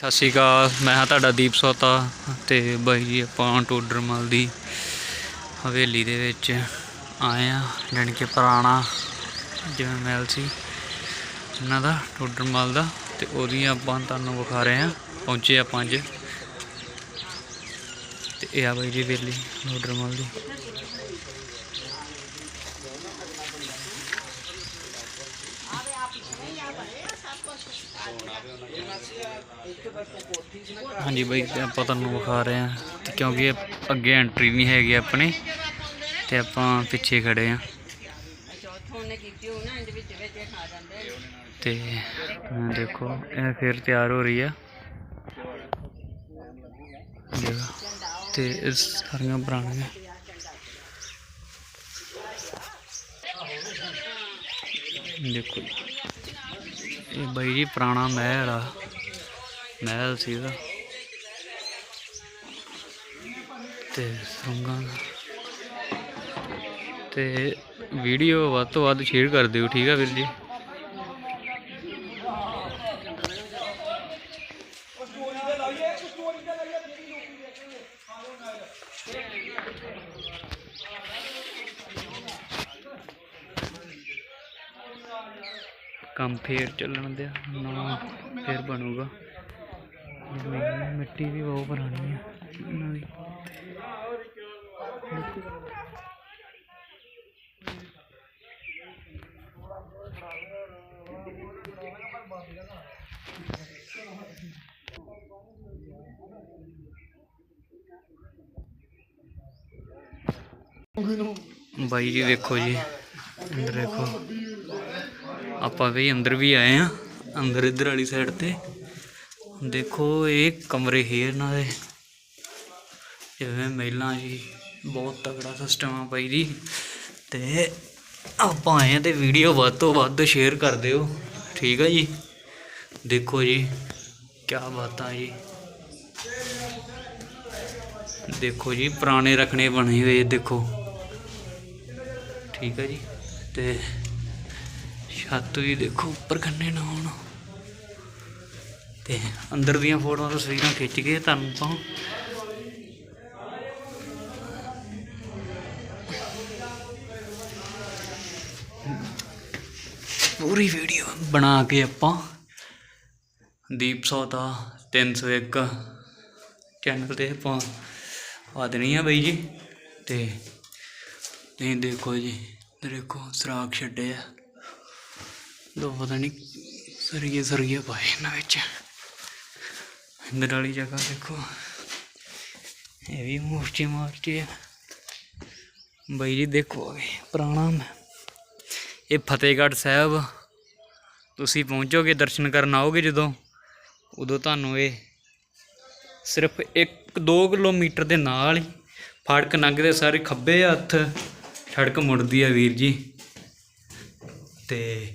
ਸਤਿ ਸ਼੍ਰੀ ਅਕਾਲ, ਮੈਂ ਹਾਂ ਤੁਹਾਡਾ ਦੀਪ ਸੋਤਾ ਤੇ ਬਾਈ ਜੀ ਆਪਾਂ ਟੋਡਰਮਲ ਦੀ ਹਵੇਲੀ ਦੇ ਵਿੱਚ ਆਏ ਆ ਜਾਣੀ ਕਿ ਪੁਰਾਣਾ ਜਿਵੇਂ ਮਹਿਲ ਸੀ, ਇਹਨਾਂ ਦਾ ਟੋਡਰਮਲ ਦਾ ਤੇ ਉਹਦੀ ਆਪਾਂ ਤੁਹਾਨੂੰ ਵਿਖਾ ਰਹੇ ਆ ਪਹੁੰਚੇ ਆਪਾਂ ਅੱਜ। ਤੇ ਇਹ ਆ ਬਾਈ ਜੀ ਹਵੇਲੀ ਟੋਡਰਮਲ ਦੀ। ਹਾਂਜੀ ਬਾਈ, ਆਪਾਂ ਤੁਹਾਨੂੰ ਵਿਖਾ ਰਹੇ ਹਾਂ ਤੇ ਕਿਉਂਕਿ ਅੱਗੇ ਐਂਟਰੀ ਨਹੀਂ ਹੈਗੀ ਆਪਣੇ ਤੇ ਆਪਾਂ ਪਿੱਛੇ ਖੜੇ ਆ ਉਹਨੇ ਤੇ ਦੇਖੋ, ਇਹ ਫਿਰ ਤਿਆਰ ਹੋ ਰਹੀ ਆ। ਜਗ੍ਹਾ ਤੇ ਇਹ ਸਾਰੀਆਂ ਪੁਰਾਣੀਆਂ। ਦੇਖੋ ਇਹ ਬਾਈ ਜੀ ਪੁਰਾਣਾ ਮਹਿਲ ਆ। ਮਹਿਲ ਸੀ ਇਹਦਾ ਤੇ ਸਰੰਗਾਂ ਤੇ ਵੀਡੀਓ ਵੱਧ ਤੋਂ ਵੱਧ ਸ਼ੇਅਰ ਕਰ ਦਿਓ, ਠੀਕ ਆ ਵੀਰ ਜੀ? ਕੰਮ ਫੇਰ ਚੱਲਣ ਦਿਆ ਨਵਾਂ ਫੇਰ ਬਣੂਗਾ। ਮਿੱਟੀ ਵੀ ਬਹੁਤ ਪੁਰਾਣੀ ਹੈ ਇਹਨਾਂ ਦੀ। ਬਾਈ ਜੀ ਵੇਖੋ ਜੀ, ਅੰਦਰ ਦੇਖੋ ਆਪਾਂ ਵੀ ਅੰਦਰ ਵੀ ਆਏ ਆ ਅੰਦਰ ਇੱਧਰ ਵਾਲੀ ਸਾਈਡ ਤੇ। ਦੇਖੋ, ਇਹ ਕਮਰੇ ਹੀ ਇਹਨਾਂ ਦੇ। ਜਿਵੇਂ ਮਹਿਲਾਂ ਜੀ, ਬਹੁਤ ਤਗੜਾ ਸਿਸਟਮ ਆ ਬਾਈ ਜੀ। ਤੇ ਆਪਾਂ ਆਏ ਆ ਤੇ ਵੀਡੀਓ ਵੱਧ ਤੋਂ ਵੱਧ ਸ਼ੇਅਰ ਕਰ ਦਿਓ। ਠੀਕ ਆ ਜੀ? ਦੇਖੋ ਜੀ ਕੀ ਬਾਤਾਂ ਜੀ। ਦੇਖੋ ਜੀ, ਪੁਰਾਣੇ ਰਖਣੇ ਬਣੇ ਹੋਏ ਦੇਖੋ। ਠੀਕ ਆ ਜੀ? ਤੇ ਛੱਤ ਵੀ ਦੇਖੋ, ਉੱਪਰ ਕੰਨੇ ਨਾ ਹੋਣ। ਤੇ ਅੰਦਰ ਦੀਆਂ ਫੋਟੋਆਂ ਤਸਵੀਰਾਂ ਖਿੱਚ ਕੇ ਤੁਹਾਨੂੰ ਤਾਂ ਪੂਰੀ ਵੀਡੀਓ ਬਣਾ ਕੇ ਆਪਾਂ। ਦੀਪ ਸੌਦਾ 301 ਚੈਨਲ ਤੇ ਆਪਾਂ ਆ ਦੇਣੀ ਆ ਬਈ ਜੀ। ਤੇ ਤੁਸੀਂ ਦੇਖੋ ਜੀ, ਦੇਖੋ ਸਰਾਖ ਛੱਡੇ ਆ। ਦੋ ਪਤਾ ਨਹੀਂ ਸਰੀਏ ਸਰੀਏ ਪਾਏ ਇਹਨਾਂ ਵਿੱਚ। ਅੰਦਰ ਵਾਲੀ ਜਗ੍ਹਾ ਦੇਖੋ। ਇਹ ਵੀ ਮੂਰਚੇ ਮਾਰਚੇ ਆ। ਬਈ ਜੀ ਦੇਖੋ ਪੁਰਾਣਾ ਮ- ਇਹ ਫਤਿਹਗੜ੍ਹ ਸਾਹਿਬ, ਤੁਸੀਂ ਪਹੁੰਚੋਗੇ, ਦਰਸ਼ਨ ਕਰਨ ਆਓਗੇ ਜਦੋਂ? ਉਦੋਂ ਤੁਹਾਨੂੰ ਇਹ ਸਿਰਫ 1-2 ਕਿਲੋਮੀਟਰ ਦੇ ਨਾਲ ਹੀ ਫਾੜਕ ਲੰਘਦੇ ਸਾਰੇ ਖੱਬੇ ਹੱਥ ਸੜਕ ਮੁੜਦੀ ਆ ਵੀਰ ਜੀ। ਤੇ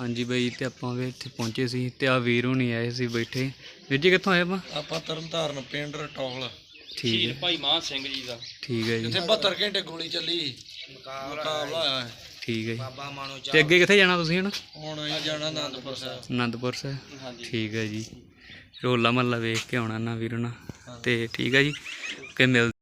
ਹਾਂਜੀ ਬਾਈ ਤੇ ਆਪਾਂ ਵੀ ਇੱਥੇ ਪਹੁੰਚੇ ਸੀ ਤੇ ਆ ਵੀਰੋ ਨਹੀਂ ਆਏ ਸੀ ਬੈਠੇ। ਵੀਰ ਜੀ ਕਿੱਥੋਂ ਆਏ ਆਪਾਂ? ਆਪਾਂ ਤਰਨਤਾਰਨ ਪਿੰਡ ਰਟੌਲ। ਠੀਕ ਹੈ। ਭਾਈ ਮਾਨ ਸਿੰਘ ਜੀ ਦਾ। ਠੀਕ ਹੈ ਜੀ। ਜਿੱਥੇ 72 ਘੰਟੇ ਗੋਲੀ ਚੱਲੀ। ਮੁਕਾਬਲਾ ਹੋਇਆ। ਠੀਕ ਹੈ ਜੀ। ਤੇ ਅੱਗੇ ਕਿੱਥੇ ਜਾਣਾ ਤੁਸੀਂ ਹੁਣ? ਹੁਣ ਜਾਣਾ ਆਨੰਦਪੁਰ ਸਾਹਿਬ। ਅਨੰਦਪੁਰ ਸਾਹਿਬ। ਠੀਕ ਹੈ ਜੀ। ਰੋਲਾ ਮਹੱਲਾ ਵੇਖ ਕੇ ਆਉਣਾ ਨਾ ਵੀਰੋ ਨਾ ਤੇ ਠੀਕ ਹੈ ਜੀ। ਕਿ ਮਿਲ